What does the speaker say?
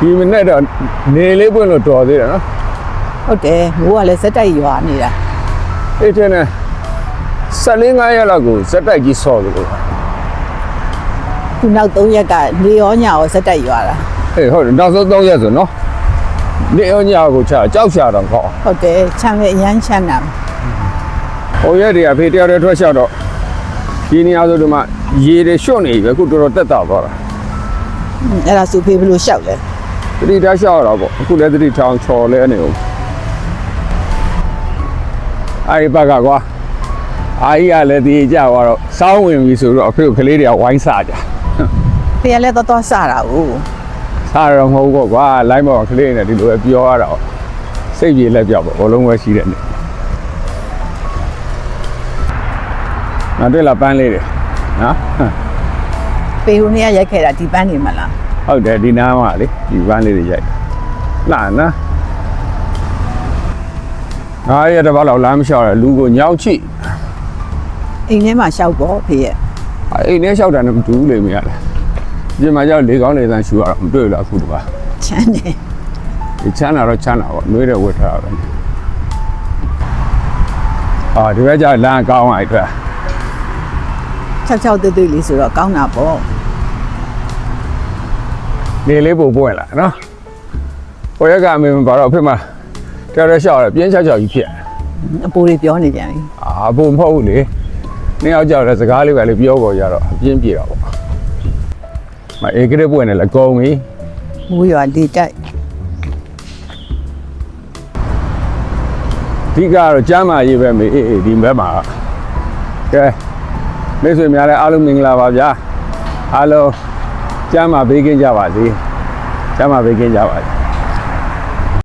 ဒီမနေ့တော့နေလေးပွင့်လို့တော်သေးတယ်နော်ဟုတ်တယ်မိုးကလည်းစက်တိုက်ရွာနေတာအဲ့ထင်းနဲ့ဆက်လေး9ရက်လောက်ကိုစက်တိုက်ကြီးဆော့တယ်လို့ခုနောက်3ရက်ကနေရောညရောစက်တိုက်ရွာတာအေးဟုတ်တယ်နောက်ဆုံး3ရက်ဆိုနော်နေအောင်ညကိုချာကြောက်ချတော့ကောင်းဟုတ်တယ်ချမ်းလည်းအရမ်းချမ်းတာဟိုရက်တွေကဖေးတယောက်တည်းထွက်လျှောက်တော့ဒီနေရာဆိုဒီမှာရေတွေရွှွန့်နေပြီအခုတော်တော်တက်တာသွားတာအဲ့ဒါဆိုဖေးဘယ်လို့ရှောက်လဲ တတိထားလျှောက်တော့ပေါ့အခုလည်းတတိထောင်ချော်လဲနေဦးအဲ့ဒီဘက်ကကွာအာကြီးကလည်းဒီကြသွားတော့စောင်းဝင်ပြီဆိုတော့အဖေကကလေးတွေကဝိုင်းစားကြဖေးကလည်းတော့တော့စတာဟုတ်စားတော့မဟုတ်ဘူးကွာလိုင်းပေါ်ကကလေးတွေနဲ့ဒီလိုပဲပြောရတာစိတ်ပြေလက်ပြောက်ပေါ့ဘလုံးဝဲရှိတဲ့နေ့နောက်တွေ့လာပန်းလေးတွေနော်ဖေးဟိုနေ့ကရိုက်ခဲ့တာဒီပန်းနေမလား ဟုတ်တယ်ဒီနားမှာလေဒီပန်းလေးတွေရိုက်လာနော်ငါရတဲ့ဘာလို့လမ်းမလျှောက်ရလူကိုညောင်းချိအိမ်ထဲမှာရှောက်ပေါ့ဖေးရဲ့အိမ်ထဲလျှောက်တာနဲ့မတူဘူးလေမရတယ်ဒီမှာကြောက်လေကောင်းလေသန်းရှူရတော့မတွေ့ဘူးလားအခုတပါချမ်းတယ်ဒီချမ်းတာတော့ချမ်းတာပေါ့နှွေးတဲ့ဝတ်ထားတာပဲအာဒီဘက်ကျလမ်းကောင်းလိုက်အတွက်ချောက်ချောက်တွေ့တွေ့လေးဆိုတော့ကောင်းတာပေါ့ နေလေးပို့ပွင့်လာနော်ဟိုရက်ကအမေမပါတော့အဖေမတော်တော်ရှောက်ရပြင်းချောက်ချောက်ကြီးဖြစ်အပိုးတွေပြောနေကြပြီအာဘုံမဟုတ်ဘူးလေနှစ်ယောက်ကြောက်တဲ့စကားလေးပဲလေပြောပေါ်ကြတော့အပြင်းပြေတော့ပေါ့မအေကရပွင့်နေလဲကုံပြီမိုးရွာလေတိုက်အဓိကကတော့ကျမ်းမာရေးပဲမေအေးအေးဒီဘက်မှာကဲမိတ်ဆွေများလည်းအားလုံးမင်္ဂလာပါဗျာအားလုံး ကျမ်းမာဘေးကင်းကြပါစေကျမ်းမာဘေးကင်းကြပါစေ